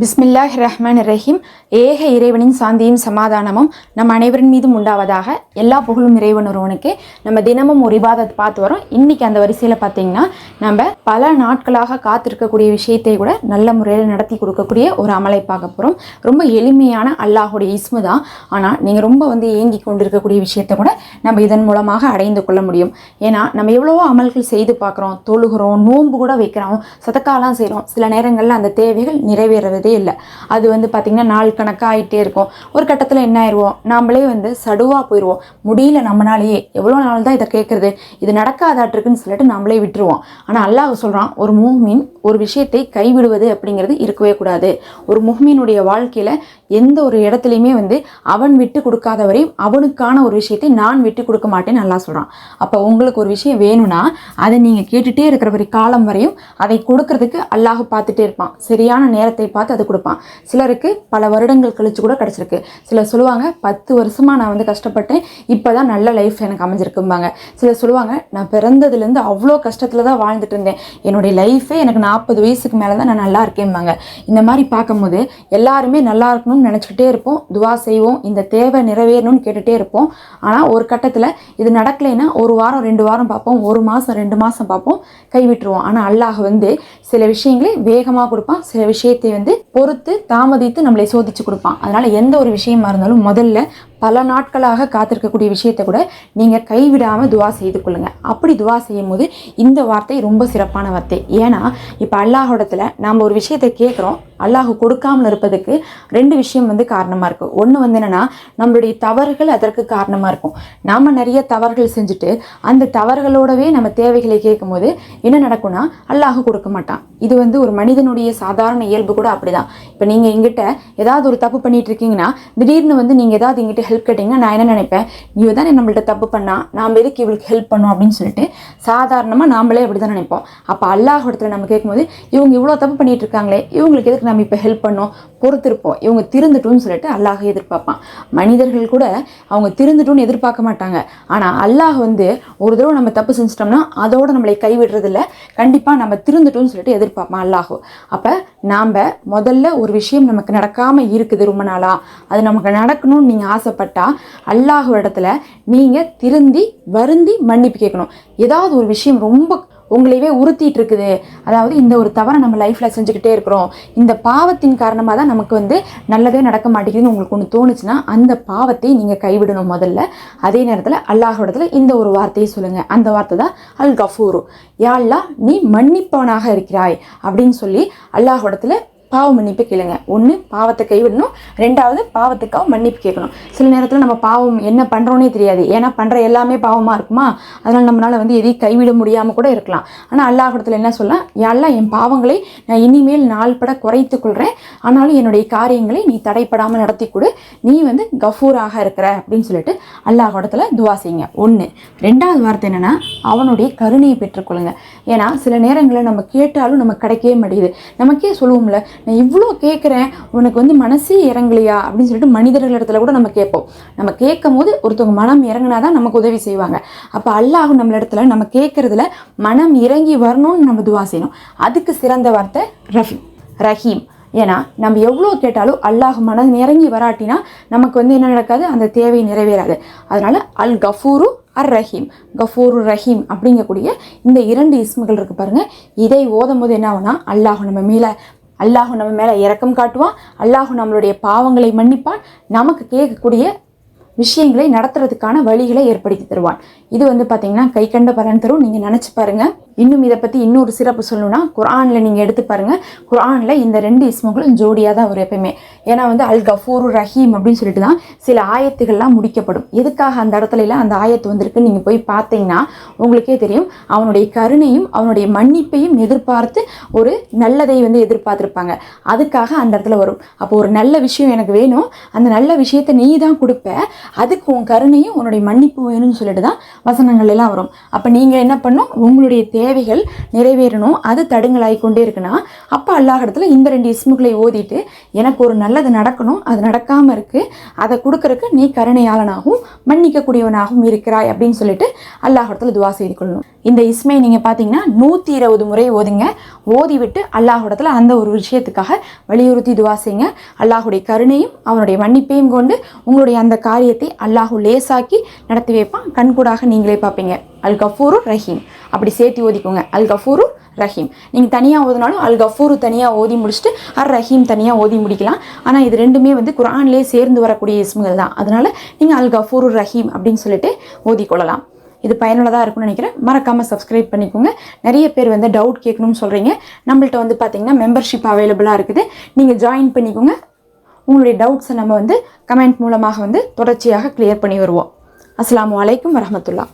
பிஸ்மில்லாஹ் ரஹ்மான் ரஹீம் ஏக இறைவனின் சாந்தியும் சமாதானமும் நம் அனைவரின் மீதும் உண்டாவதாக எல்லா புகழும் இறைவன் ஒருவனுக்கு. நம்ம தினமும் ஒரு விவாதத்தை பார்த்து வரோம். இன்றைக்கி அந்த வரிசையில் பார்த்தீங்கன்னா நம்ம பல நாட்களாக காத்திருக்கக்கூடிய விஷயத்தை கூட நல்ல முறையில் நடத்தி கொடுக்கக்கூடிய ஒரு அமலை பார்க்க போகிறோம் ரொம்ப எளிமையான அல்லாஹுடைய இஸ்மு தான். ஆனால் நீங்கள் ரொம்ப வந்து ஏங்கி கொண்டிருக்கக்கூடிய விஷயத்தை கூட நம்ம இதன் மூலமாக அடைந்து கொள்ள முடியும். ஏன்னா நம்ம எவ்வளவோ அமல்கள் செய்து பார்க்குறோம். தொழுகிறோம் நோன்பு கூட வைக்கிறோம் சதக்காலாம் செய்கிறோம் சில நேரங்களில் அந்த தேவைகள் நிறைவேறது போகிறதே இல்லை. அது வந்து பார்த்திங்கன்னா நாள் கணக்காக ஆகிட்டே இருக்கும். ஒரு கட்டத்தில் என்ன ஆயிடுவோம் நாம்மளே வந்து சடுவாக போயிடுவோம் முடியல நம்மளாலேயே எவ்வளோ நாள் தான் இதை கேட்குறது இது நடக்காதாட்டிருக்குன்னு சொல்லிட்டு நம்மளே விட்டுருவோம். ஆனால் அல்லாஹ் சொல்கிறான் ஒரு மூமின் ஒரு விஷயத்தை கைவிடுவது அப்படிங்கிறது இருக்கவே கூடாது. ஒரு முஹ்மீனுடைய வாழ்க்கையில் எந்த ஒரு இடத்துலையுமே வந்து அவன் விட்டு கொடுக்காத வரையும் அவனுக்கான ஒரு விஷயத்தை நான் விட்டு கொடுக்க மாட்டேன்னு நல்லா சொல்கிறான் அப்போ உங்களுக்கு ஒரு விஷயம் வேணும்னா அதை நீங்கள் கேட்டுகிட்டே இருக்கிற வரை காலம் வரையும் அதை கொடுக்கறதுக்கு அல்லாஹ் பார்த்துட்டே இருப்பான். சரியான நேரத்தை பார்த்து அது கொடுப்பான். சிலருக்கு பல வருடங்கள் கழிச்சு கூட கிடச்சிருக்கு. சிலர் சொல்லுவாங்க பத்து வருஷமாக நான் வந்து கஷ்டப்பட்டேன் இப்போ தான் நல்ல லைஃப் எனக்கு அமைஞ்சிருக்கும்பாங்க. சிலர் சொல்லுவாங்க நான் பிறந்ததுலேருந்து அவ்வளோ கஷ்டத்தில் தான் வாழ்ந்துட்டு இருந்தேன். என்னுடைய லைஃபே எனக்கு நாற்பது வயசுக்கு மேலே தான் நான் நல்லா இருக்கேன்பாங்க இந்த மாதிரி பார்க்கும்போது எல்லாருமே நல்லா இருக்கணும்னு நினச்சிக்கிட்டே இருப்போம். துவா செய்வோம். இந்த தேவை நிறைவேறணும்னு கேட்டுகிட்டே இருப்போம். ஆனால் ஒரு கட்டத்தில் இது நடக்கலைன்னா ஒரு வாரம் ரெண்டு வாரம் பார்ப்போம். ஒரு மாதம் ரெண்டு மாதம் பார்ப்போம். கைவிட்டுருவோம் ஆனால் அல்லாஹ் வந்து சில விஷயங்களை வேகமாக கொடுப்பான். சில விஷயத்தை வந்து பொறுத்து தாமதித்து நம்மளை சோதிச்சு கொடுப்பான். அதனால் எந்த ஒரு விஷயமா இருந்தாலும் முதல்ல பல நாட்களாக காத்திருக்கக்கூடிய விஷயத்தை கூட நீங்கள் கைவிடாமல் துவா செய்து கொள்ளுங்கள் அப்படி துவா செய்யும் போது இந்த வார்த்தை ரொம்ப சிறப்பான வார்த்தை. ஏன்னா இப்போ அல்லாஹோடத்தில் நாம் ஒரு விஷயத்தை கேட்குறோம் அல்லாஹ் கொடுக்காமல் இருப்பதுக்கு ரெண்டு விஷயம் வந்து காரணமாக இருக்கும் ஒன்று வந்து என்னென்னா நம்மளுடைய தவறுகள் அதற்கு காரணமாக இருக்கும். நாம் நிறைய தவறுகள் செஞ்சுட்டு அந்த தவறுகளோடவே நம்ம தேவைகளை கேட்கும்போது என்ன நடக்கும்னா அல்லாஹ் கொடுக்க மாட்டான். இது வந்து ஒரு மனிதனுடைய சாதாரண இயல்பு கூட அப்படிதான். இப்போ நீங்கள் எங்கிட்ட ஏதாவது ஒரு தப்பு பண்ணிட்டு இருக்கீங்கன்னா திடீர்னு வந்து நீங்கள் ஏதாவது எங்கிட்ட ஹெல்ப் கேட்டிங்கன்னா நான் என்ன நினைப்பேன்? இவ தானே நம்மள்ட்ட தப்பு பண்ணா நாம் எதுக்கு இவளுக்கு ஹெல்ப் பண்ணோம் அப்படின்னு சொல்லிட்டு சாதாரணமாக நாமளே அப்படி தான் நினைப்போம். அப்போ அல்லாஹ் இடத்துல நம்ம கேட்கும்போது இவங்க இவ்வளோ தப்பு பண்ணிட்டு இருக்காங்களே இவங்களுக்கு எதுக்கு நம்ம இப்போ ஹெல்ப் பண்ணோம்? பொறுத்திருப்போம். இவங்க திருந்துட்டும்னு சொல்லிட்டு அல்லாஹ் எதிர்பார்ப்பான். மனிதர்கள் கூட அவங்க திருந்துட்டும்னு எதிர்பார்க்க மாட்டாங்க. ஆனால் அல்லாஹ் வந்து ஒரு தடவை நம்ம தப்பு செஞ்சிட்டோம்னா அதோட நம்மளை கைவிடுறதில்ல. கண்டிப்பாக நம்ம திருந்துட்டும்னு சொல்லிட்டு எதிர்பார்ப்பான் அல்லாஹ். அப்போ நாம் முதல்ல ஒரு விஷயம் நமக்கு நடக்காமல் இருக்குது ரொம்ப நாளாக அது நமக்கு நடக்கணும்னு நீங்கள் ஆசைப்பட்டா அல்லாஹ் இடத்துல நீங்கள் திருந்தி வருந்தி மன்னிப்பு கேட்கணும். ஏதாவது ஒரு விஷயம் ரொம்ப உங்களையவே உறுத்திட்டு இருக்குது. அதாவது இந்த ஒரு தவறை நம்ம லைஃப்பில் செஞ்சுக்கிட்டே இருக்கிறோம். இந்த பாவத்தின் காரணமாக தான் நமக்கு வந்து நல்லதே நடக்க மாட்டேங்குதுன்னு உங்களுக்கு ஒன்று தோணுச்சுன்னா அந்த பாவத்தை நீங்கள் கைவிடணும் முதல்ல. அதே நேரத்தில் அல்லாஹோடத்தில் இந்த ஒரு வார்த்தையை சொல்லுங்கள் அந்த வார்த்தை தான் அல் கஃபூரு யாழ்லா நீ மன்னிப்பவனாக இருக்கிறாய் அப்படின்னு சொல்லி அல்லாஹோடத்தில் பாவ மன்னிப்பு கேளுங்க. ஒன்று பாவத்தை கைவிடணும். ரெண்டாவது பாவத்துக்காக மன்னிப்பு கேட்கணும். சில நேரத்தில் நம்ம பாவம் என்ன பண்ணுறோன்னே தெரியாது. ஏன்னா பண்ணுற எல்லாமே பாவமாக இருக்குமா? அதனால் நம்மளால் வந்து எதையும் கைவிட முடியாமல் கூட இருக்கலாம். ஆனால் அல்லாஹிடத்தில் என்ன சொல்லலாம் யாரெல்லாம் என் பாவங்களை நான் இனிமேல் நாள்பட குறைத்து கொள்கிறேன் ஆனாலும் என்னுடைய காரியங்களை நீ தடைப்படாமல் நடத்தி கொடு. நீ வந்து கஃபூராக இருக்கிற. அப்படின்னு சொல்லிட்டு அல்லாஹிடத்தில் துவா செய்யுங்க. ஒன்று ரெண்டாவது வார்த்தை என்னென்னா அவனுடைய கருணையை பெற்றுக்கொள்ளுங்க. ஏன்னா சில நேரங்களில் நம்ம கேட்டாலும் நமக்கு கிடைக்கவே மாட்டேங்குது. நமக்கே சொல்லுவோம்ல நான் இவ்வளோ கேட்குறேன் உனக்கு வந்து மனசே இறங்கலையா? அப்படின்னு சொல்லிட்டு மனிதர்கள் இடத்துல கூட நம்ம கேட்போம். நம்ம கேட்கும் போது ஒருத்தவங்க மனம் இறங்கினா தான் நமக்கு உதவி செய்வாங்க. அப்போ அல்லாஹ் நம்ம இடத்துல நம்ம கேட்குறதுல மனம் இறங்கி வரணும்னு நம்ம துவா செய்யணும். அதுக்கு சிறந்த வார்த்தை ரஃபி ரஹீம். ஏன்னா நம்ம எவ்வளோ கேட்டாலும் அல்லாஹ் மனம் இறங்கி வராட்டினா நமக்கு வந்து என்ன நடக்காது? அந்த தேவை நிறைவேறாது. அதனால் அல் கஃபூரு அர் ரஹீம் கஃபூரு ரஹீம் அப்படிங்கக்கூடிய இந்த இரண்டு இஸ்முகள் இருக்குது பாருங்கள் இதை ஓதும் போது என்ன ஆகுனா அல்லாஹ் நம்ம மேலே அல்லாஹு நம்ம மேலே இறக்கம் காட்டுவான். அல்லாஹு நம்மளுடைய பாவங்களை மன்னிப்பான். நமக்கு கேட்கக்கூடிய விஷயங்களை நடத்துறதுக்கான வழிகளை ஏற்படுத்தி தருவான். இது வந்து பார்த்திங்கன்னா கை கண்ட பலன் தரும். நீங்கள் நினச்சி பாருங்கள் இன்னும் இதை பற்றி இன்னொரு சிறப்பு சொல்லணும்னா குரானில் நீங்கள் எடுத்து பாருங்கள் குரானில் இந்த ரெண்டு இஸ்முகளும் ஜோடியாக தான் வரும் எப்பயுமே. ஏன்னா வந்து அல் கஃபூரு ரஹீம் அப்படின்னு சொல்லிட்டு தான் சில ஆயத்துகள்லாம் முடிக்கப்படும். எதுக்காக அந்த இடத்துலலாம் அந்த ஆயத்து வந்திருக்குன்னு நீங்கள் போய் பார்த்தீங்கன்னா உங்களுக்கே தெரியும். அவனுடைய கருணையும் அவனுடைய மன்னிப்பையும் எதிர்பார்த்து ஒரு நல்லதை வந்து எதிர்பார்த்துருப்பாங்க. அதுக்காக அந்த இடத்துல வரும். அப்போ ஒரு நல்ல விஷயம் எனக்கு வேணும். அந்த நல்ல விஷயத்தை நீ தான் கொடுப்ப. அதுக்கு உன் கருணையும் உன்னுடைய மன்னிப்பு வேணும்னு சொல்லிட்டு தான் வசனங்கள் எல்லாம் வரும். அப்போ நீங்கள் என்ன பண்ணும் உங்களுடைய தேவைகள் நிறைவேறணும் அது தடுங்களாகி கொண்டே இருக்குன்னா அப்போ அல்லாஹ் இந்த ரெண்டு இஸ்முகளை ஓதிட்டு எனக்கு ஒரு நல்லது நடக்கணும் அது நடக்காமல் இருக்குது அதை கொடுக்கறக்கு நீ கருணையாளனாகவும் மன்னிக்கக்கூடியவனாகவும் இருக்கிறாய் அப்படின்னு சொல்லிட்டு அல்லாஹிடத்தில் துவா செய்து கொள்ளணும். இந்த இஸ்மை நீங்கள் பார்த்தீங்கன்னா நூற்றி இருபது முறை ஓதுங்க. ஓதி விட்டு அந்த ஒரு விஷயத்துக்காக வலியுறுத்தி துவா செய்யுங்க. அல்லாஹுடைய கருணையும் அவனுடைய மன்னிப்பையும் கொண்டு உங்களுடைய அந்த காரியத்தை அல்லாஹு லேசாக்கி நடத்தி வைப்பான். கண்கூடாக நீங்களே பார்ப்பீங்க. அல் கஃபூரு ரஹீம். அப்படி சேர்த்து ஓதிக்கோங்க. அல் கஃபூரு ரஹீம். நீங்கள் தனியாக ஓதினாலும் அல் கஃபூரு தனியாக ஓதி முடிச்சுட்டு அர் ரஹீம் தனியாக ஓதி முடிக்கலாம். ஆனால் இது ரெண்டுமே வந்து குரான்லேயே சேர்ந்து வரக்கூடிய இஸ்முகள் தான். அதனால் நீங்கள் அல் கஃபூரு ரஹீம் அப்படின்னு சொல்லிட்டு ஓதிக்கொள்ளலாம். இது பயனுள்ளதாக இருக்கும்னு நினைக்கிறேன். மறக்காமல் சப்ஸ்கிரைப் பண்ணிக்கோங்க. நிறைய பேர் வந்து டவுட் கேட்கணும்னு சொல்கிறீங்க நம்மள்ட்ட வந்து பார்த்தீங்கன்னா மெம்பர்ஷிப் அவைலபிளாக இருக்குது. நீங்கள் ஜாயின் பண்ணிக்கோங்க. உங்களுடைய டவுட்ஸை நம்ம வந்து கமெண்ட் மூலமாக வந்து தொடர்ச்சியாக கிளியர் பண்ணி வருவோம். அஸ்லாம் அலைக்கும் வரமத்துல்லா